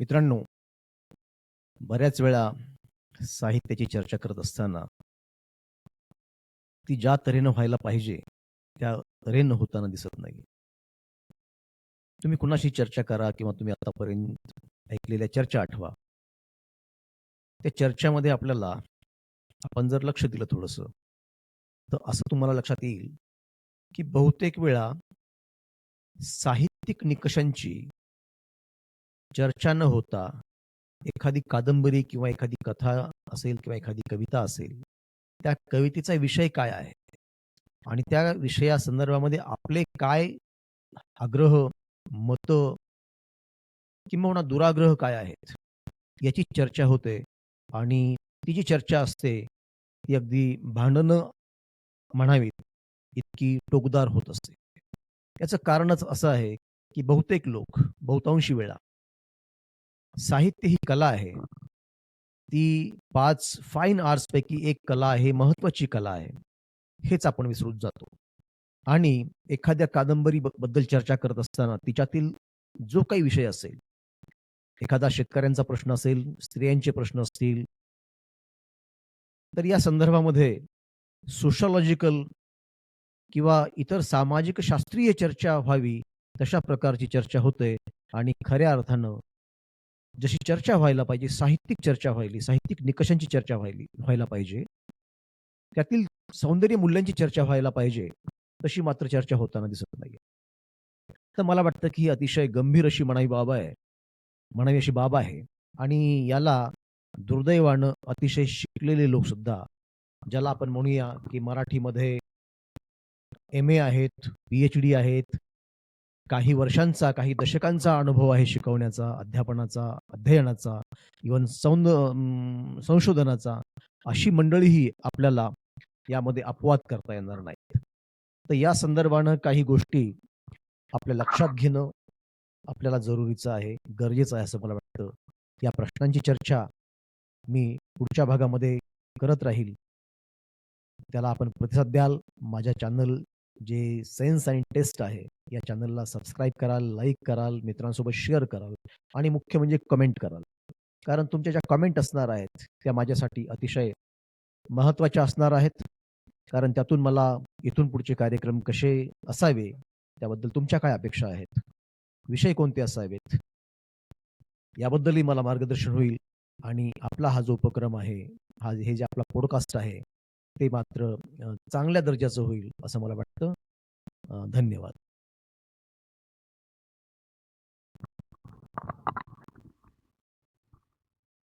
मित्रांनो, बऱ्याच वेळा साहित्याची चर्चा करत असताना ती ज्या तऱ्हेनं व्हायला पाहिजे, त्या तऱ्हेनं होताना दिसत नाही. तुम्ही कुणाशी चर्चा करा किंवा तुम्ही आतापर्यंत ऐकलेल्या चर्चा आठवा. त्या चर्चामध्ये आपल्याला आपण जर लक्ष दिलं थोडंसं, तर असं तुम्हाला लक्षात येईल, की बहुतेक वेळा साहित्यिक निकषांची चर्चा न होता एखादी कादंबरी किंवा एखादी कथा असेल किंवा एखादी कविता असेल, त्या कवितेचा विषय काय आहे? आणि त्या विषया संदर्भामध्ये आपले काय आग्रह, मतं किंवा दुराग्रह काय आहेत? याची चर्चा होते आणि ती जी चर्चा असते, ती अगदी भांडणं म्हणावीत इतकी टोकदार होत असते. याचं कारणच असं आहे, की बहुतेक लोक बहुतांशी वेळा साहित्य ही कला आहे. ती पाच फाईन आर्ट्सपैकी एक कला आहे, महत्वाची कला आहे. हेच आपण विसरून जातो. आणि एखाद्या कादंबरी बद्दल चर्चा करत असताना तिच्यातील जो काही विषय असेल, एखादा शेतकऱ्यांचा प्रश्न असेल, स्त्रियांचे प्रश्न असतील तर या संदर्भामध्ये सोशॉलॉजिकल किंवा इतर सामाजिक शास्त्रीय चर्चा व्हावी, तशा प्रकारची चर्चा होते आणि खऱ्या अर्थानं जशी चर्चा व्हायला पाहिजे, साहित्यिक चर्चा व्हायली, साहित्यिक निकषांची चर्चा व्हायली व्हायला पाहिजे. त्यातील सौंदर्य मूल्यांची चर्चा व्हायला पाहिजे, तशी मात्र चर्चा होताना दिसत नाही तर मला वाटतं, की ही अतिशय गंभीर अशी म्हणावी बाब आहे म्हणावी अशी बाब आहे आणि याला दुर्दैवानं अतिशय शिकलेले लोकसुद्धा, ज्याला आपण म्हणूया, की मराठीमध्ये एम-ए आहेत, पी-एच-डी आहेत, काही वर्षांचा, काही दशकांचा अनुभव आहे शिकवण्याचा, अध्यापनाचा, अध्ययनाचा, इव्हन सौंद अं, संशोधनाचा, अशी मंडळीही आपल्याला यामध्ये अपवाद करता येणार नाहीत. तर या संदर्भानं काही गोष्टी आपल्या लक्षात घेणं आपल्याला जरुरीचं आहे, गरजेचं आहे असं मला वाटतं. या प्रश्नांची चर्चा मी पुढच्या भागामध्ये करत राहील. त्याला आपण प्रतिसाद द्याल. माझ्या चॅनल जे सायन्स आणि टेस्ट आहे, या चॅनलला सबस्क्राईब कराल, लाईक कराल, मित्रांसोबत शेअर कराल आणि मुख्य म्हणजे कमेंट कराल. कारण तुमच्या ज्या कमेंट असणार आहेत, त्या माझ्यासाठी अतिशय महत्त्वाच्या असणार आहेत. कारण त्यातून मला इथून पुढचे कार्यक्रम कसे असावे, त्याबद्दल तुमच्या काय अपेक्षा आहेत? विषय कोणते असावेत? याबद्दलही मला मार्गदर्शन होईल आणि आपला हा जो उपक्रम आहे, हा हे जे आपला पॉडकास्ट आहे, ते मात्र चांगल्या दर्जाचं होईल असं मला वाटतं. धन्यवाद.